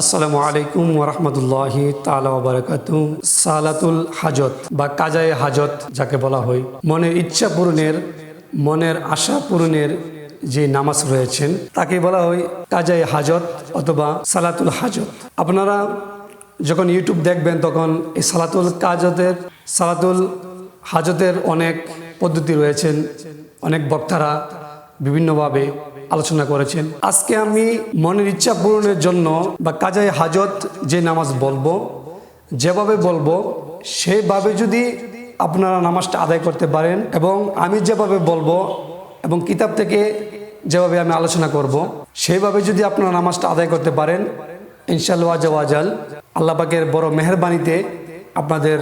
আসসালামু আলাইকুম ওরহমতুল্লাহি তালা বারাকাত সালাতুল হাজত বা কাজায়ে হাজত যাকে বলা হয়। মনের ইচ্ছা পূরণের, মনের আশা পূরণের যে নামাজ রয়েছেন, তাকে বলা হয় কাজায়ে হাজত অথবা সালাতুল হাজত। আপনারা যখন ইউটিউব দেখবেন, তখন এই সালাতুল কাজতের, সালাতুল হাজতের অনেক পদ্ধতি রয়েছেন। অনেক বক্তারা বিভিন্নভাবে আলোচনা করেছেন। আজকে আমি মনের ইচ্ছা পূরণের জন্য বা কাজায় হাজত যে নামাজ বলব, যেভাবে বলব, সেভাবে যদি আপনারা নামাজটা আদায় করতে পারেন এবং আমি যেভাবে বলব এবং কিতাব থেকে যেভাবে আমি আলোচনা করব সেইভাবে যদি আপনারা নামাজটা আদায় করতে পারেন ইনশাল্লাহ ওয়াজাল। আল্লাহ পাকের বড় মেহরবানিতে আপনাদের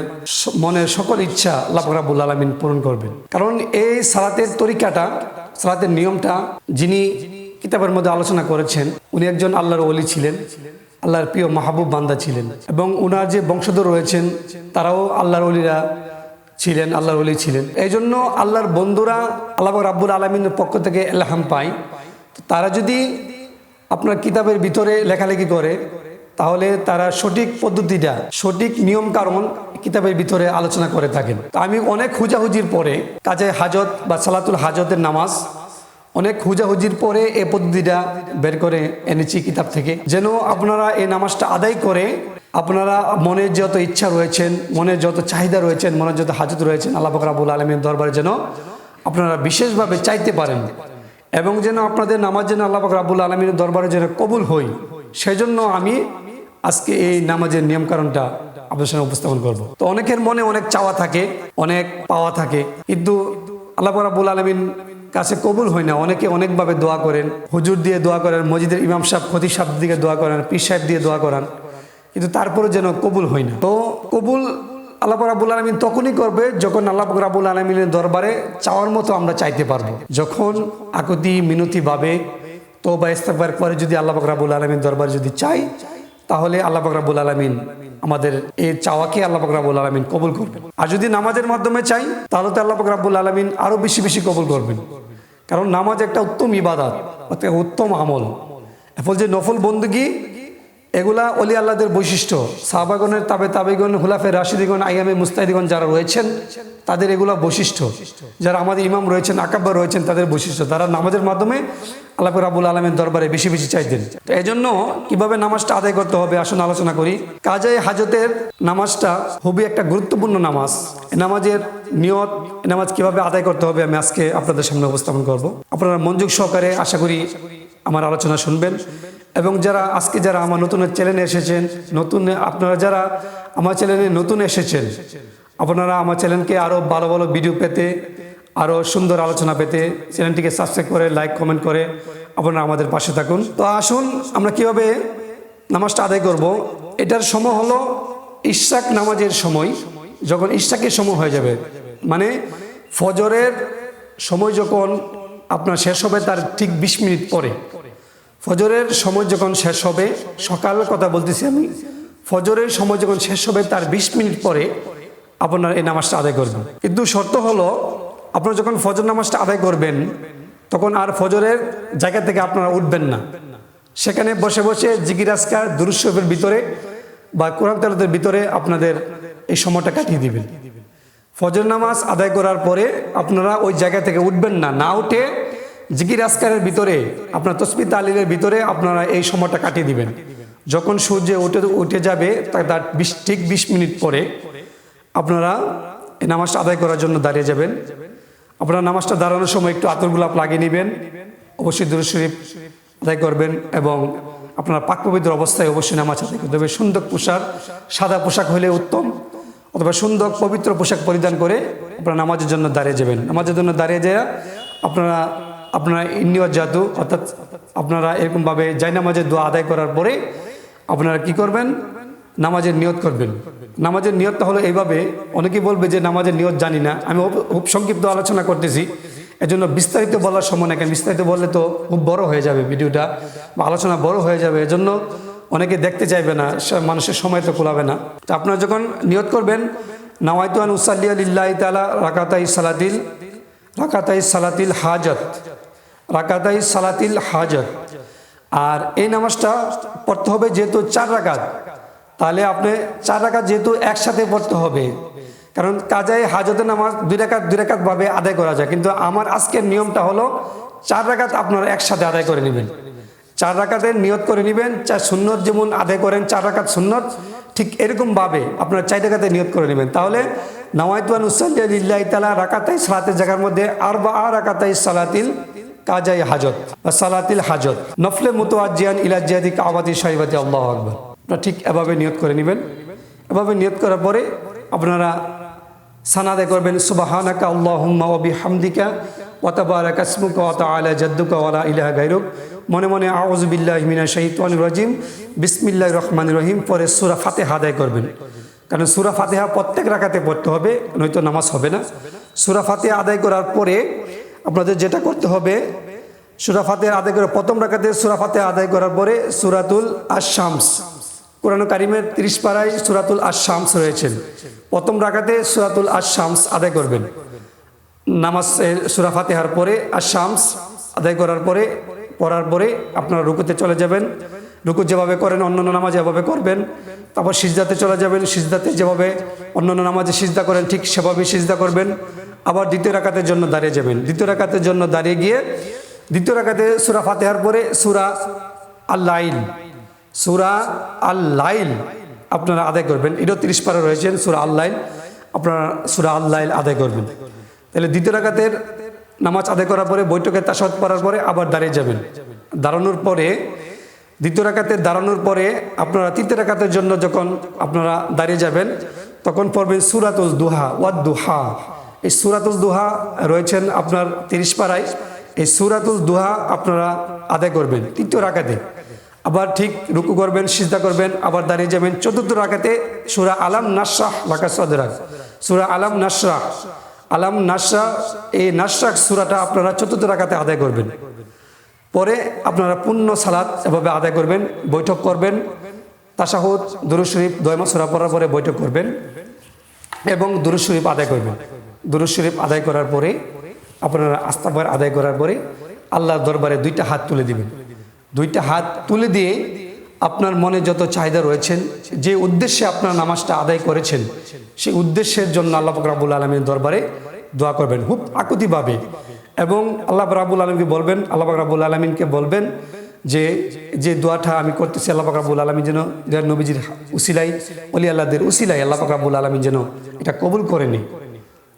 মনের সকল ইচ্ছা আল্লাহ রাবুল আলমিন পূরণ করবেন। কারণ এই সালাতের তরিকাটা সালাতের নিয়মটা যিনি কিতাবের মধ্যে আলোচনা করেছেন, উনি একজন আল্লাহর ওলি ছিলেন, আল্লাহর প্রিয় মাহবুব বান্দা ছিলেন এবং উনার যে বংশধর রয়েছেন, তারাও আল্লাহর অলিরা ছিলেন, আল্লাহর অলি ছিলেন। এই জন্য আল্লাহর বন্ধুরা আল্লাহ রাব্বুল আলমিনের পক্ষ থেকে এলহাম পায়। তারা যদি আপনার কিতাবের ভিতরে লেখালেখি করে তাহলে তারা সঠিক পদ্ধতিটা, সঠিক নিয়ম কারণ কিতাবের ভিতরে আলোচনা করে থাকেন। তো আমি অনেক হুজাহুজির পরে কাজে হাজত বা সালাতুল হাজতের নামাজ, অনেক হুজাহুজির পরে এ পদ্ধতিটা বের করে এনেছি কিতাব থেকে। যেন আপনারা এই নামাজটা আদায় করে আপনারা মনের যত ইচ্ছা রয়েছেন মনের যত চাহিদা রয়েছেন মনের যত হাজত রয়েছেন, আল্লাহ বকরাবুল আলমীর দরবারে যেন আপনারা বিশেষভাবে চাইতে পারেন এবং যেন আপনাদের নামাজ যেন আল্লাহ পাক রাব্বুল আলমীর দরবারে যেন কবুল হই। সেজন্য আমি আজকে এই নামাজের নিয়মকানুনটা আপনার সঙ্গে উপস্থাপন করব। তো অনেকের মনে অনেক চাওয়া থাকে, অনেক পাওয়া থাকে, কিন্তু আল্লাহ পাক রাব্বুল আলমিন কাছে কবুল হয় না। অনেকে অনেকভাবে দোয়া করেন, হুজুর দিয়ে দোয়া করেন, মসজিদের ইমাম সাহেব, খতি সাহেব দিকে দোয়া করেন, পীর সাহেব দিয়ে দোয়া করান, কিন্তু তারপরে যেন কবুল হয় না। তো কবুল আল্লাহ রাবুল আলমিন তখনই করবে যখন আল্লাহ রাবুল আলমিনের দরবারে চাওয়ার মতো আমরা চাইতে পারব। যখন আকুতি মিনতি ভাবে তো বা ইস্তেকবার করে যদি আল্লাহ রাবুল আলমীর দরবারে যদি চাই তাহলে আল্লাহ রাবুল আলমিন আমাদের এই চাওয়াকে আল্লাহ রাবুল আলমিন কবুল করবেন। আর যদি নামাজের মাধ্যমে চাই, তাহলে তো আল্লাহ রাবুল আলমিন আরও বেশি বেশি কবুল করবেন। কারণ নামাজ একটা উত্তম ইবাদত অর্থাৎ উত্তম আমল। এরপর যে নফল বন্দুকি এগুলা অলি আল্লাহদের বৈশিষ্ট্য। সাহাবাগণের তাবে তাবেগণ, হুলাফে রাশিদিগণ, আইয়ামে মুস্তাহিদিগণ যারা রয়েছেন, তাদের এগুলা বৈশিষ্ট্য। যারা আমাদের ইমাম রয়েছেন, আকাব্বা রয়েছেন, তাদের বৈশিষ্ট্য। তারা নামাজের মাধ্যমে আল্লাহ রাবুল আলমের দরবারে বেশি বেশি চাইতেন। তো এই জন্য কীভাবে নামাজটা আদায় করতে হবে আসুন আলোচনা করি। কাজে হাজতের নামাজটা খুবই একটা গুরুত্বপূর্ণ নামাজ। নামাজের নিয়ত নামাজ কীভাবে আদায় করতে হবে আমি আজকে আপনাদের সামনে উপস্থাপন করব। আপনারা মনোযোগ সহকারে আশা করি আমার আলোচনা শুনবেন। এবং যারা আজকে যারা আমার নতুন চ্যানেলে এসেছেন, নতুন, আপনারা যারা আমার চ্যানেলে নতুন এসেছেন, আপনারা আমার চ্যানেলকে আরও ভালো ভালো ভিডিও পেতে আরও সুন্দর আলোচনা পেতে চ্যানেলটিকে সাবস্ক্রাইব করে লাইক কমেন্ট করে আপনারা আমাদের পাশে থাকুন। তো আসুন, আমরা কীভাবে নামাজটা আদায় করব? এটার সময় হলো ইশাক নামাজের সময়, যখন ইশাকের সময় হয়ে যাবে। মানে ফজরের সময় যখন আপনার শেষ হবে, তার ঠিক বিশ মিনিট পরে। ফজরের সময় যখন শেষ হবে, সকাল কথা বলতেছি আমি, ফজরের সময় যখন শেষ হবে, তার বিশ মিনিট পরে আপনার এই নামাজটা আদায় করবেন। কিন্তু শর্ত হলো, আপনারা যখন ফজর নামাজটা আদায় করবেন, তখন আর ফজরের জায়গা থেকে আপনারা উঠবেন না। সেখানে বসে বসে জিগিরাজকার দুরুসবের ভিতরে বা কোরআন তেলাতের ভিতরে আপনাদের এই সময়টা কাটিয়ে দিবেন। ফজর নামাজ আদায় করার পরে আপনারা ওই জায়গা থেকে উঠবেন না। না উঠে জিকির আসকারের ভিতরে, আপনার তসবি তালিলের ভিতরে আপনারা এই সময়টা কাটিয়ে দিবেন। যখন সূর্য উঠে উঠে যাবে, তার বিশ, ঠিক বিশ মিনিট পরে আপনারা এই নামাজটা আদায় করার জন্য দাঁড়িয়ে যাবেন। আপনারা নামাজটা দাঁড়ানোর সময় একটু আতর গোলাপ লাগিয়ে নেবেন। অবশ্যই দুরুদ শরীফ আদায় করবেন এবং আপনারা পাক পবিত্র অবস্থায় অবশ্যই নামাজ আদায় করতে হবে। সুন্দর পোশাক, সাদা পোশাক হলে উত্তম, অথবা সুন্দর পবিত্র পোশাক পরিধান করে আপনারা নামাজের জন্য দাঁড়িয়ে যাবেন। নামাজের জন্য দাঁড়িয়ে যায় আপনারা আপনারা ইন্ডিয়ার জাদু, অর্থাৎ আপনারা এরকমভাবে যাই নামাজের দোয়া আদায় করার পরে আপনারা কি করবেন? নামাজের নিয়ত করবেন। নামাজের নিয়তটা হলো এইভাবে অনেকেই বলবে যে নামাজের নিয়ত জানি না। আমি খুব- সংক্ষিপ্ত আলোচনা করতেছি। এজন্য বিস্তারিত বলার সময় না কেন বিস্তারিত বললে তো খুব বড় হয়ে যাবে ভিডিওটা, বা আলোচনা বড় হয়ে যাবে। এজন্য অনেকে দেখতে চাইবে না মানুষের সময় তো কুলাবে না। তো আপনারা যখন নিয়ত করবেন নাওয়াইতুয়ান উসাল্লি আলিল্লাহ তালা রাকাতাই সালাতিল রাকাতাই সালাতিল হাজত। রাকাতাই সালাতিল হাজত আর এই নামাজটা পড়তে হবে যেহেতু চার রাকাত। তাহলে আপনি চার রাকাত যেহেতু একসাথে পড়তে হবে। কারণ কাজায় হাজতের নামাজ দুই রাকাত দুই রাকাত ভাবে আদায় করা যায়। কিন্তু আমার আজকের নিয়মটা হলো চার রাকাত আপনারা একসাথে আদায় করে নেবেন। চার রাকাতের নিয়ত করে নেবেন চার সুন্নত যেমন আদায় করেন, চার রাকাত সুন্নত, ঠিক এরকমভাবে আপনার চার রাকাতে নিয়ত করে নেবেন। তাহলে নওয়াইতুয়ান উসাল্লাহ তালা রাকাতাই সালাতের জায়গার মধ্যে আর বা আর রাকাতাই সালাতিল কাজাই হাজত, বা সালাতিল হাজত, নফলে মুতোয়াজিয়ান ইলাজিয়াদি কাবাতি সাহিবাতি আল্লাহ আকবর। আপনারা ঠিক এভাবে নিয়ত করে নেবেন। এভাবে নিয়ত করার পরে আপনারা সানাদে করবেন, সুবাহানাকা আল্লাহুম্মা ওয়া বিহামদিকা ওয়া তাবারাকা ইসমুকা ওয়া তাআলা জাদ্দুকা ওয়া লা ইলাহা গায়রুক। মনে মনে আউযু বিল্লাহি মিনাশ শাইতানির রাজিম। বিসমিল্লাহির রহমান রহিম। পরে সূরা ফাতিহা আদায় করবেন। কারণ সুরা ফাতেহা প্রত্যেক রাকাতে পড়তে হবে, নয়তো নামাজ হবে না। সূরা ফাতিহা আদায় করার পরে আপনাদের যেটা করতে হবে সূরা ফাতিহা আদায় করে প্রথম রাকাতে সুরাফাতে আদায় করার পরে সুরাতুল আশ-শামস। কোরআন কারিমের তিরিশ পাড়ায় সুরাতুল আশ-শামস রয়েছেন প্রথম রাকাতে সুরাতুল আশ-শামস আদায় করবেন। নামাজ এ, সূরা ফাতিহার পরে আশ-শামস আদায় করার পরে পড়ার পরে আপনারা রুকুতে চলে যাবেন। রুকু যেভাবে করেন অন্যান্য নামাজ এভাবে করবেন। তারপর সিজদাতে চলে যাবেন সিজদাতে যেভাবে অন্যান্য নামাজে সিজদা করেন ঠিক সেভাবে সিজদা করবেন। আবার দ্বিতীয় রাকাতের জন্য দাঁড়িয়ে যাবেন। দ্বিতীয় রাকাতের জন্য দাঁড়িয়ে গিয়ে দ্বিতীয় রাকাতে সুরা ফাতিহার পরে সুরা আল্লাইল। সুরা আল লাইল আপনারা আদায় করবেন। এটাও তিরিশ পারা রয়েছেন সুরা আল লাইল আপনারা সুরা আল লাইল আদায় করবেন। তাহলে দ্বিতীয় রাকাতের নামাজ আদায় করার পরে, বৈঠকে তাসাদ পড়ার পরে আবার দাঁড়িয়ে যাবেন। দাঁড়ানোর পরে, দ্বিতীয় রাকাতে দাঁড়ানোর পরে আপনারা তৃতীয় রাকাতের জন্য যখন আপনারা দাঁড়িয়ে যাবেন, তখন পড়বেন সুরাতুল দুহা, ওয়াদ দুহা। এই সুরাতুল দুহা রয়েছেন আপনার তিরিশ পাড়ায় এই সুরাতুল দুহা আপনারা আদায় করবেন তৃতীয় রাকাতে। আবার ঠিক রুকু করবেন, সিজদা করবেন, আবার দাঁড়িয়ে যাবেন চতুর্থ রাখাতে সুরা আলাম নাসরাহ লাকা সদরাক সুরা আলাম নাসরাহ আলাম নাসরাহ এই নাসরাক সুরাটা আপনারা চতুর্থ রাখাতে আদায় করবেন। পরে আপনারা পূর্ণ সালাদ এভাবে আদায় করবেন, বৈঠক করবেন, তাসাহুদ দুরু শরীফ, দয়মা সুরা পড়ার পরে বৈঠক করবেন এবং দুরু শরীফ আদায় করবেন। দুরু শরীফ আদায় করার পরে, আপনারা আস্তাবার আদায় করার পরে আল্লাহর দরবারে দুইটা হাত তুলে দিবেন। দুইটা হাত তুলে দিয়ে আপনার মনে যত চাহিদা রয়েছেন, যে উদ্দেশ্যে আপনার নামাজটা আদায় করেছেন, সেই উদ্দেশ্যের জন্য আল্লাহ রাবুল আলমীর দরবারে দোয়া করবেন খুব আকুতিভাবে। এবং আল্লাহ রাবুল আলমকে বলবেন, আল্লাহ রাবুল আলমিনকে বলবেন যে যে দোয়াটা আমি করতেছি আল্লাহ রাবুল আলমী যেন নবীজির উসিলাই অলি আল্লাহদের উসিলাই আল্লাহ রাবুল আলমী যেন এটা কবুল করে নি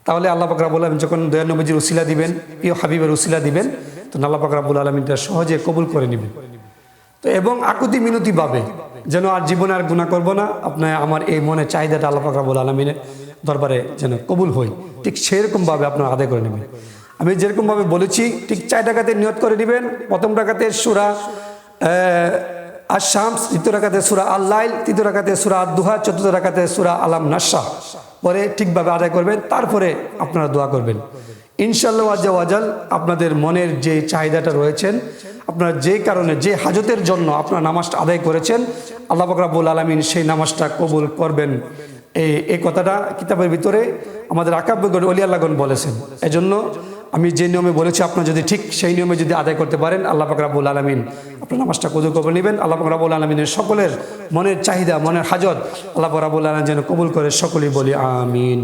তাহলে আল্লাহ রাবুল আলম যখন দয়ার নবীজির উসিলা দিবেন, প্রিয় হাবিবের উসিলা দিবেন তো আল্লাহ রাবুল আলমিনটা সহজে কবুল করে নেবেন। তো এবং আকুতি মিনতি পাবে যেন আর জীবনে আর গুণা করব না, আপনার আমার এই মনে চাহিদাটা আল্লাহ ফাকরাবুল আলমিনের দরবারে যেন কবুল হই ঠিক সেরকমভাবে আপনার আদায় করে নেবেন। আমি যেরকমভাবে বলেছি, ঠিক চার টাকাতে নিয়ত করে নেবেন, প্রথম টাকাতে সুরা আর শামস তৃতীয় রাখাতে সুরা আল্লাইল, তৃতীয় রাখাতে সুরা আদুহা চতুর্থ রাখাতে সুরা আলাম নাসা পরে ঠিকভাবে আদায় করবেন, তারপরে আপনারা দোয়া করবেন। ইনশাল্লাহ ওয়াজাল আপনাদের মনের যে চাহিদাটা রয়েছেন, আপনার যে কারণে, যে হাজতের জন্য আপনার নামাজটা আদায় করেছেন, আল্লাহ বকরাবুল আলমিন সেই নামাজটা কবুল করবেন। এই এই কথাটা কিতাবের ভিতরে আমাদের আকাব্যগণ অলি আল্লাহগণ বলেছেন। এজন্য আমি যে নিয়মে বলেছি, আপনার যদি ঠিক সেই নিয়মে যদি আদায় করতে পারেন, আল্লাহ রাবুল আলমিন আপনার নামাজটা কবুল কবল নেবেন। আল্লাহ রাবুল আলমিনের সকলের মনের চাহিদা, মনের হাজত আল্লাহ পাকরাবুল আলম যেন কবুল করে, সকলেই বলি আমিন।